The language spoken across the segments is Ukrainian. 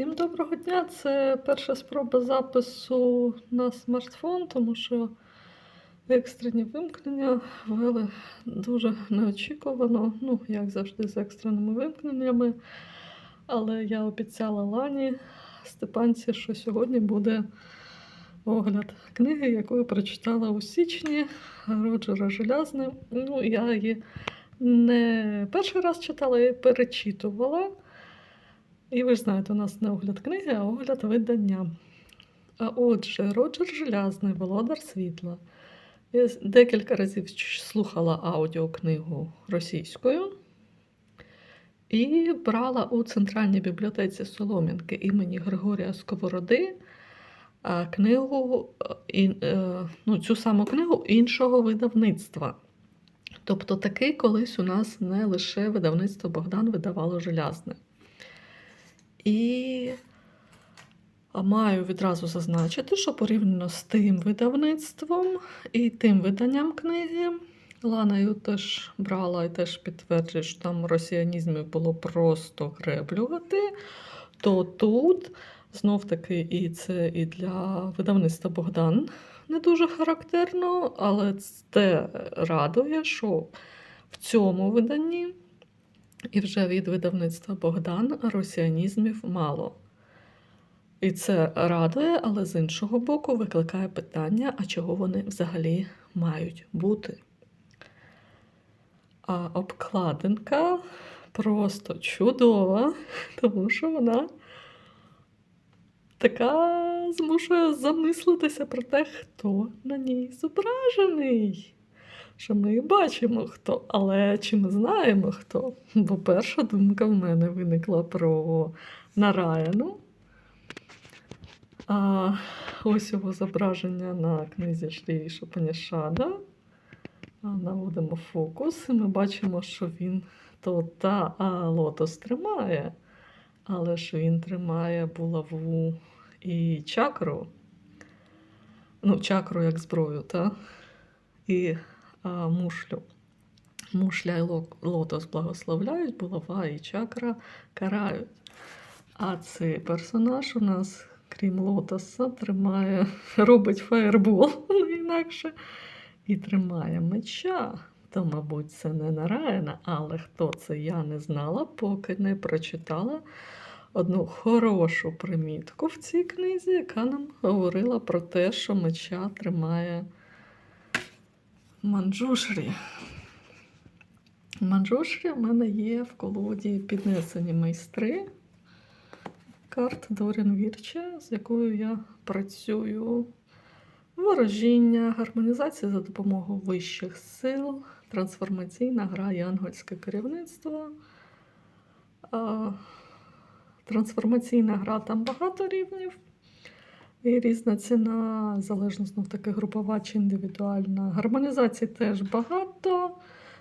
Всім доброго дня! Це перша спроба запису на смартфон, тому що екстрені вимкнення ввели дуже неочікувано, ну, як завжди, з екстреними вимкненнями. Але я обіцяла Лані Степанці, що сьогодні буде огляд книги, яку я прочитала у січні Роджера Желязне. Ну, я її не перший раз читала, я її перечитувала. І ви ж знаєте, у нас не огляд книги, а огляд видання. А отже, Роджер Желязний, Володар Світла. Я декілька разів слухала аудіокнигу російською і брала у Центральній бібліотеці Солом'янки імені Григорія Сковороди книгу, е, е, ну, цю саму книгу іншого видавництва. Тобто такий колись у нас не лише видавництво Богдан видавало желязне. І маю відразу зазначити, що порівняно з тим видавництвом і тим виданням книги, Ланою теж брала і теж підтверджує, що там росіянізмів було просто греблювати, то тут знов таки і це і для видавництва Богдан не дуже характерно, але це радує, що в цьому виданні і вже від видавництва Богдан росіанізмів мало. І це радує, але з іншого боку викликає питання, а чого вони взагалі мають бути. А обкладинка просто чудова, тому що вона така змушує замислитися про те, хто на ній зображений що ми бачимо хто, але чи ми знаємо хто? Бо перша думка в мене виникла про Нараяну. А ось його зображення на книзі Шрі Шапанішада. Наводимо фокус, і ми бачимо, що він то та а, лотос тримає, але ж він тримає булаву і чакру. Ну, чакру як зброю, та? І мушлю. Мушля і лотос благословляють, булава і чакра карають. А цей персонаж у нас, крім лотоса, тримає, робить фаєрбол, не інакше, і тримає меча. То, мабуть, це не Нараїна, але хто це я не знала, поки не прочитала одну хорошу примітку в цій книзі, яка нам говорила про те, що меча тримає Манджушрі. Манджушрі в мене є в колоді піднесені майстри карт Дорін Вірче, з якою я працюю. Ворожіння, гармонізація за допомогою вищих сил, трансформаційна гра і ангельське керівництво. Трансформаційна гра там багато рівнів. І різна ціна, залежно знов таки групова чи індивідуальна. Гармонізації теж багато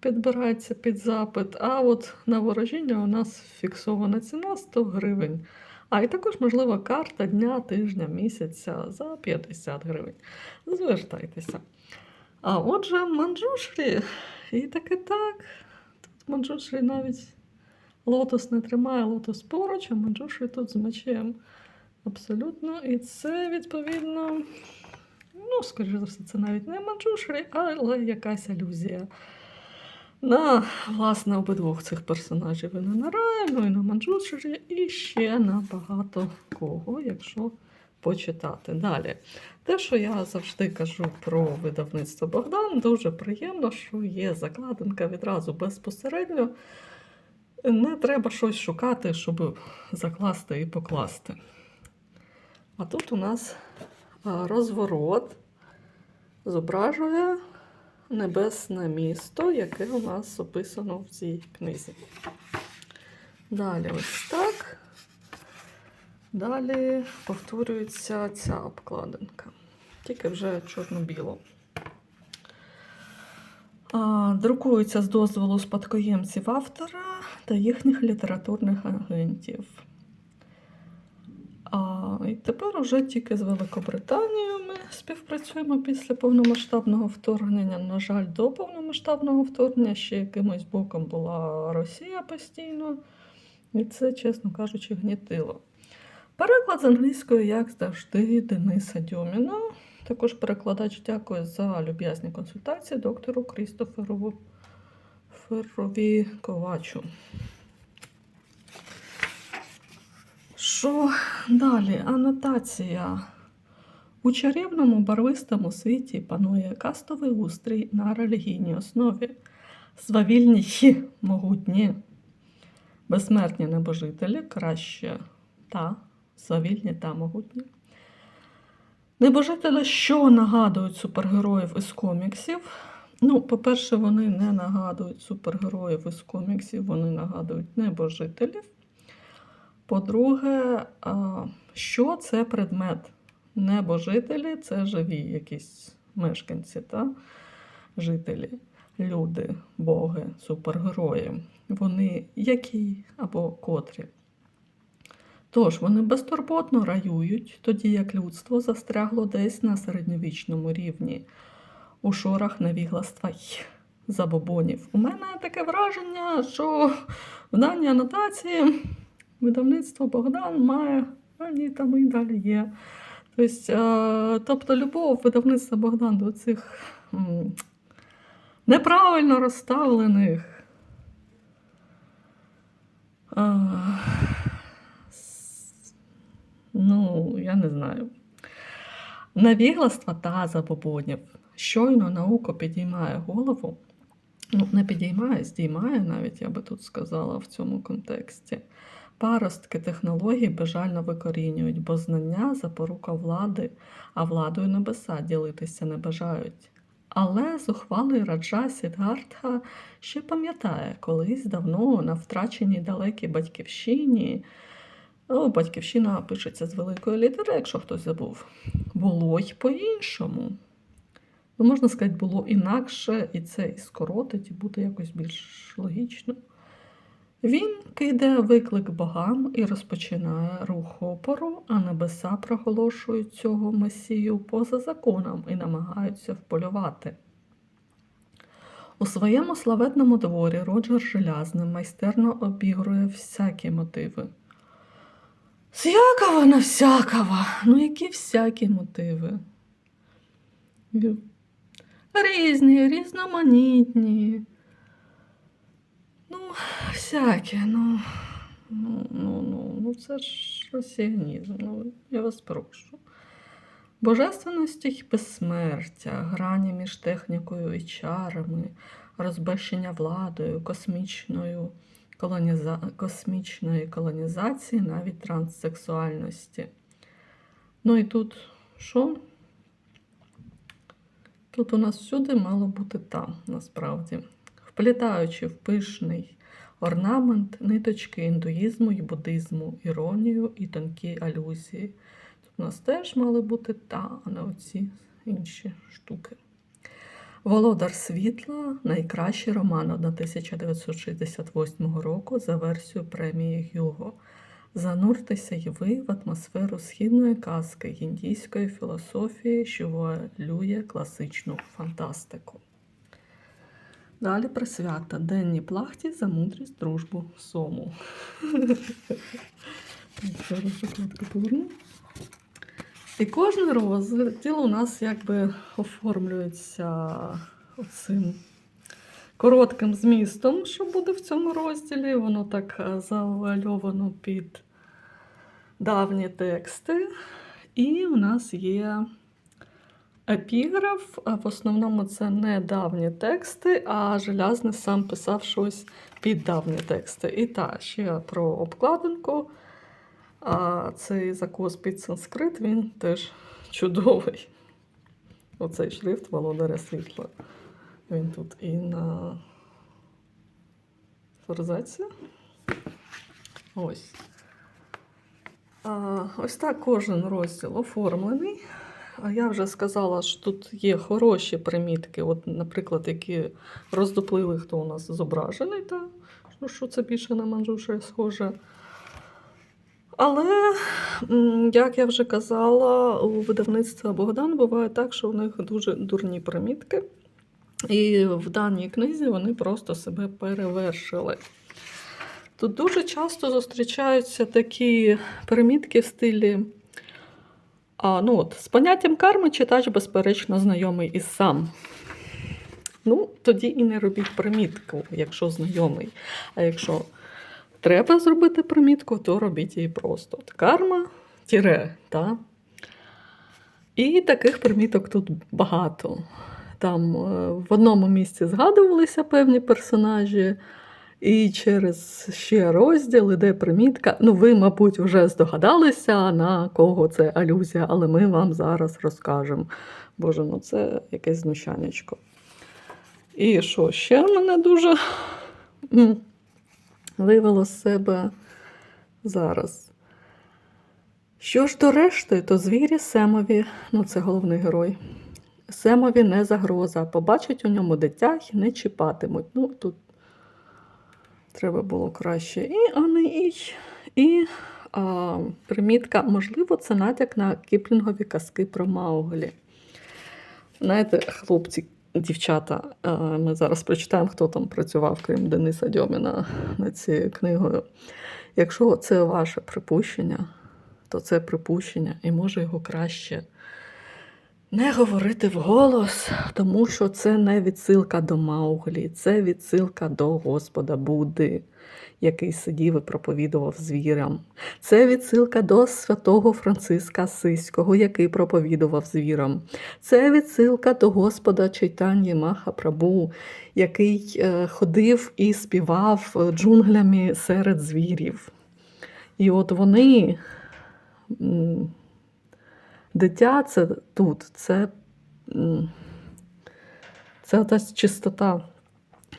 підбирається під запит. А от на ворожіння у нас фіксована ціна 100 гривень. А і також, можливо, карта дня, тижня, місяця за 50 гривень. Звертайтеся. А отже, манджушрі. І таки так. Тут манджушрі навіть лотос не тримає, лотос поруч, а манджушрі тут з мечем. Абсолютно. І це, відповідно, ну, скоріше за все, це навіть не манджушрі, але якась алюзія. На, власне, обидвох цих персонажів і на Нараїну, і на Манджушрі, і ще на багато кого, якщо почитати. Далі. Те, що я завжди кажу про видавництво Богдан, дуже приємно, що є закладинка відразу безпосередньо. Не треба щось шукати, щоб закласти і покласти. А тут у нас розворот зображує небесне місто, яке у нас описано в цій книзі. Далі ось так. Далі повторюється ця обкладинка, тільки вже чорно-біло. А, Друкується з дозволу спадкоємців автора та їхніх літературних агентів. А, і тепер уже тільки з Великобританією ми співпрацюємо після повномасштабного вторгнення. На жаль, до повномасштабного вторгнення ще якимось боком була Росія постійно. І це, чесно кажучи, гнітило. Переклад з англійської, як завжди, Дениса Дьоміна. Також перекладач дякує за люб'язні консультації доктору Крістоферу Ферові Ковачу. Що далі? Анотація. У чарівному барвистому світі панує кастовий устрій на релігійній основі. Свавільні й могутні, безсмертні небожителі краще та свавільні та могутні. Небожителі, що нагадують супергероїв із коміксів. Ну, по-перше, вони не нагадують супергероїв із коміксів, вони нагадують небожителів. По-друге, що це предмет? Небожителі це живі якісь мешканці, та? жителі, люди, боги, супергерої. Вони які або котрі. Тож вони безтурботно раюють, тоді як людство застрягло десь на середньовічному рівні, у шорах невігластва й забобонів. У мене таке враження, що в даній анотації видавництво Богдан має, ані там і далі є. Тобто, е, тобто любов видавництва Богдан до цих неправильно розставлених. е, Ну, я не знаю. Навігластва та забобонів. Щойно наука підіймає голову, ну, не підіймає, здіймає навіть, я би тут сказала в цьому контексті. Паростки технологій бажально викорінюють, бо знання запорука влади, а владою небеса ділитися не бажають. Але зухвалий раджа Сідгартха ще пам'ятає, колись давно на втраченій далекій батьківщині. О, батьківщина пишеться з великої літери, якщо хтось забув. Було й по-іншому. Ну, можна сказати, було інакше, і це і скоротить, і буде якось більш логічно. Він кидає виклик богам і розпочинає рух опору, а небеса проголошують цього месію поза законом і намагаються вполювати. У своєму славетному дворі Роджер Желязний майстерно обігрує всякі мотиви. Всякого на всякого. Ну, які всякі мотиви? Різні, різноманітні. Ну, ну, ну, ну, ну, ну це ж росіянізм, ну, я вас прошу. Божественності й безсмертя, грані між технікою і чарами, розбещення владою, космічною, колоніза... космічної колонізації, навіть транссексуальності. Ну і тут що? Тут у нас всюди мало бути там, насправді, вплітаючи в пишний орнамент ниточки індуїзму і буддизму, іронію і тонкі алюзії. Тут у нас теж мали бути та, а не оці інші штуки. Володар світла найкращий роман 1968 року за версією премії Гюго. Зануртеся й ви в атмосферу східної казки індійської філософії, що вуалює класичну фантастику. Далі присвята Денні плахті за мудрість, дружбу, сому. Зараз закладку поверну. І кожен розділ у нас якби оформлюється оцим коротким змістом, що буде в цьому розділі. Воно так е, завуальовано під давні тексти. І у нас є епіграф. В основному це не давні тексти, а Желязний сам писав щось під давні тексти. І так, ще про обкладинку. А цей закос під санскрит, він теж чудовий. Оцей шрифт Володаря Світла. Він тут і на форзаці. Ось. А, ось так кожен розділ оформлений. Я вже сказала, що тут є хороші примітки, от, наприклад, які роздуплили, хто у нас зображений, та, ну, що це більше на манжуше схоже. Але, як я вже казала, у видавництва Богдан буває так, що у них дуже дурні примітки. І в даній книзі вони просто себе перевершили. Тут дуже часто зустрічаються такі примітки в стилі. А, ну от, з поняттям карми читач, безперечно, знайомий і сам. Ну, тоді і не робіть примітку, якщо знайомий. А якщо треба зробити примітку, то робіть її просто. Карма тіре. Та? І таких приміток тут багато. Там е, в одному місці згадувалися певні персонажі, і через ще розділ іде примітка. Ну, ви, мабуть, вже здогадалися, на кого це алюзія, але ми вам зараз розкажемо. Боже, ну це якесь знущаннячко. І що ще мене дуже вивело з себе зараз. Що ж до решти, то звірі Семові, ну це головний герой. Семові не загроза. Побачать у ньому дитя і не чіпатимуть. Ну, тут треба було краще. І Ани Іч. І а, примітка, можливо, це натяк на кіплінгові казки про Мауглі. Знаєте, хлопці, дівчата, а, ми зараз прочитаємо, хто там працював, крім Дениса Дьоміна, над цією книгою. Якщо це ваше припущення, то це припущення, і може його краще не говорити вголос, тому що це не відсилка до Мауглі, це відсилка до Господа Будди, який сидів і проповідував звірам. Це відсилка до святого Франциска Асиського, який проповідував звірам. Це відсилка до Господа Чайтанії Маха Прабу, який е, ходив і співав джунглями серед звірів. І от вони. Дитя це тут, це, це та чистота,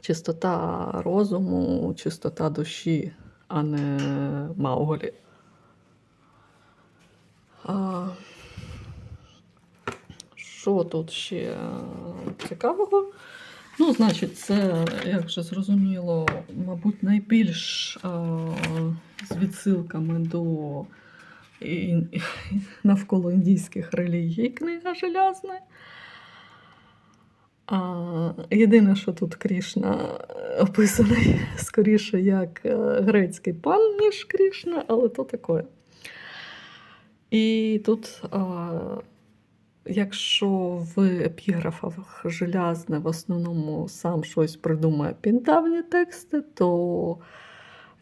чистота розуму, чистота душі, а не Мауглі. А, що тут ще цікавого? Ну, значить, це, як вже зрозуміло, мабуть, найбільш а, з відсилками до і, навколо індійських релігій книга желязна. А, єдине, що тут Крішна описаний скоріше як е, грецький пан, ніж Крішна, але то таке. І тут, а, якщо в епіграфах желязне в основному сам щось придумає під давні тексти, то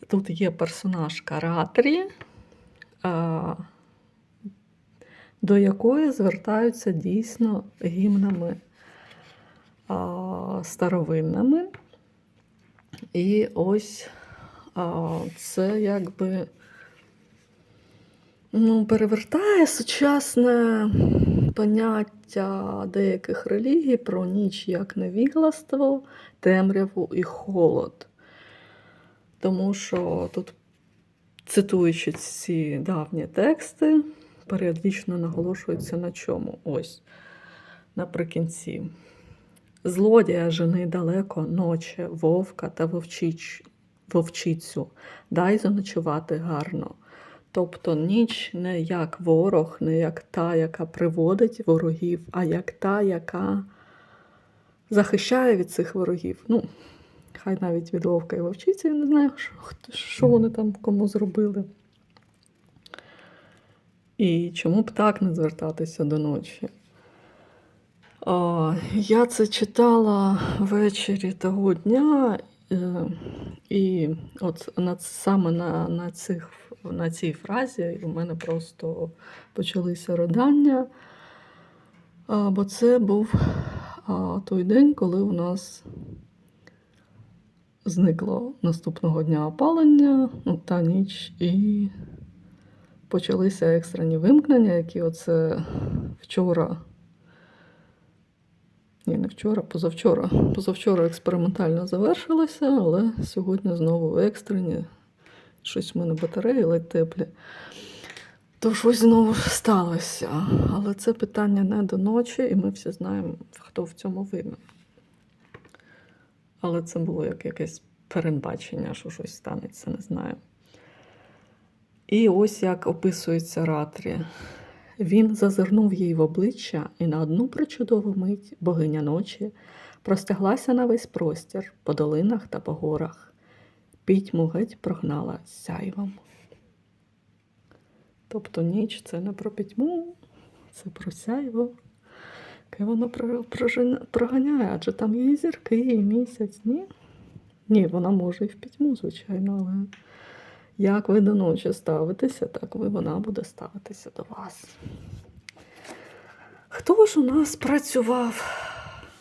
тут є персонаж Каратрі, до якої звертаються дійсно гімнами старовинними. І ось це якби ну, перевертає сучасне поняття деяких релігій про ніч як невігластво, темряву і холод. Тому що тут цитуючи ці давні тексти, періодично наголошується на чому? Ось наприкінці. Злодія жени далеко ноче, вовка та вовчич, вовчицю, дай заночувати гарно. Тобто ніч не як ворог, не як та, яка приводить ворогів, а як та, яка захищає від цих ворогів. Ну, хай навіть від вовка і вовчиці, я не знаю, що, вони там кому зробили. І чому б так не звертатися до ночі? А, я це читала ввечері того дня, е, і от саме на, на, цих, на цій фразі у мене просто почалися ридання, а, бо це був а, той день, коли у нас зникло наступного дня опалення, та ніч, і почалися екстрені вимкнення, які оце вчора. Ні, не вчора, позавчора. Позавчора експериментально завершилося, але сьогодні знову екстрені. Щось в мене батареї ледь теплі. То щось знову сталося. Але це питання не до ночі, і ми всі знаємо, хто в цьому винен. Але це було як якесь передбачення, що щось станеться, не знаю. І ось як описується Ратрі. Він зазирнув їй в обличчя, і на одну причудову мить богиня ночі простяглася на весь простір по долинах та по горах. пітьму геть прогнала сяйвом. Тобто ніч це не про пітьму, це про сяйво. Яке воно проганяє, адже там є і зірки, і місяць, ні? Ні, вона може і в пітьму, звичайно, але як ви до ночі ставитеся, так ви вона буде ставитися до вас. Хто ж у нас працював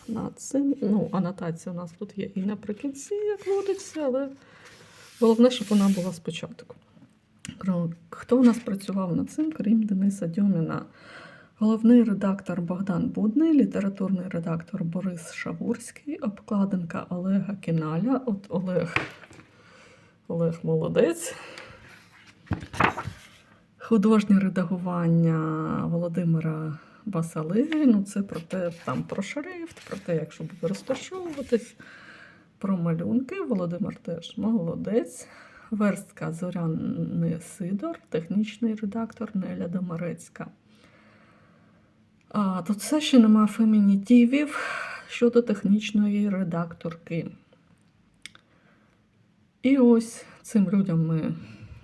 над цим? Ну, анотація у нас тут є і наприкінці, як водиться, але головне, щоб вона була спочатку. Хто у нас працював над цим, крім Дениса Дьоміна? Головний редактор Богдан Будний, літературний редактор Борис Шавурський, обкладинка Олега Кіналя. От Олег, Олег молодець. Художнє редагування Володимира Басалиги. Ну, це про те, там про шрифт, про те, як що буде розташовуватись, про малюнки. Володимир теж молодець. Верстка Зоряни Сидор, технічний редактор Неля Домарецька. А, тут все ще нема фемінітивів щодо технічної редакторки. І ось цим людям ми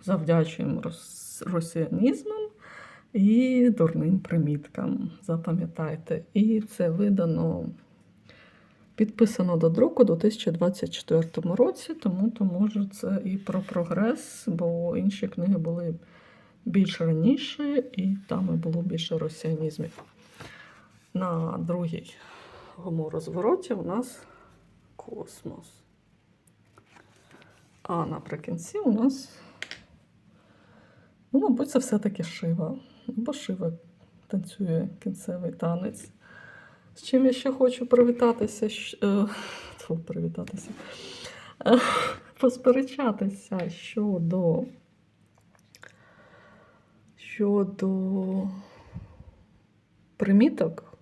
завдячуємо рос- росіянізмам і дурним приміткам. Запам'ятайте. І це видано, підписано до друку у 2024 році, тому то може це і про прогрес, бо інші книги були більш раніше, і там і було більше росіянізмів. На другій розвороті у нас космос. А наприкінці у нас, ну, мабуть, це все-таки шива. Бо шива танцює кінцевий танець. З чим я ще хочу привітатися. щ- е, тьфу, привітатися. Е, Посперечатися щодо. Щодо приміток.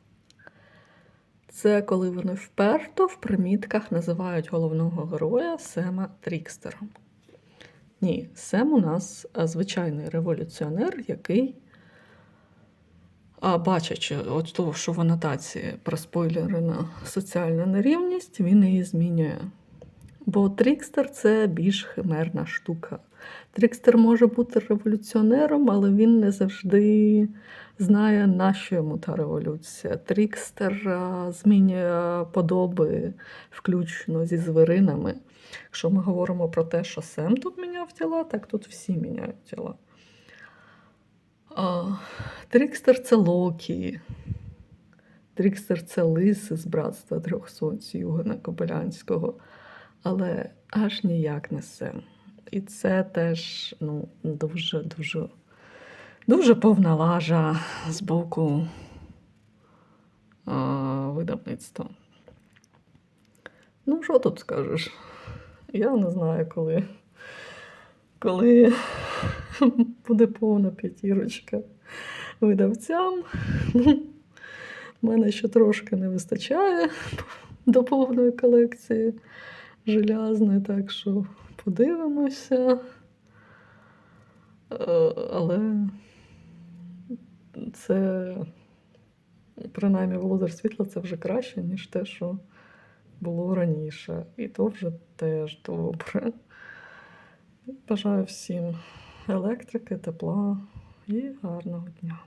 Це коли вони вперто в примітках називають головного героя Сема Трікстером. Ні, Сем у нас звичайний революціонер, який, а, бачачи, от того, що в анотації про спойлери на соціальну нерівність, він її змінює. Бо Трікстер це більш химерна штука. Трікстер може бути революціонером, але він не завжди знає, на що йому та революція. Трікстер змінює подоби, включно зі звіринами. Якщо ми говоримо про те, що Сем тут міняв тіла, так тут всі міняють тіла. Трікстер це Локі. Трікстер це лис з братства трьох сонць Югена Кобилянського, але аж ніяк не Сем. І це теж ну, дуже, дуже, повна лажа з боку а, видавництва. Ну, що тут скажеш? Я не знаю, коли, коли буде повна п'ятірочка видавцям. Мене ще трошки не вистачає до повної колекції желязної, так що подивимося. Е, Але це, принаймні, Володар світла це вже краще, ніж те, що було раніше. І то вже теж добре. Бажаю всім електрики, тепла і гарного дня.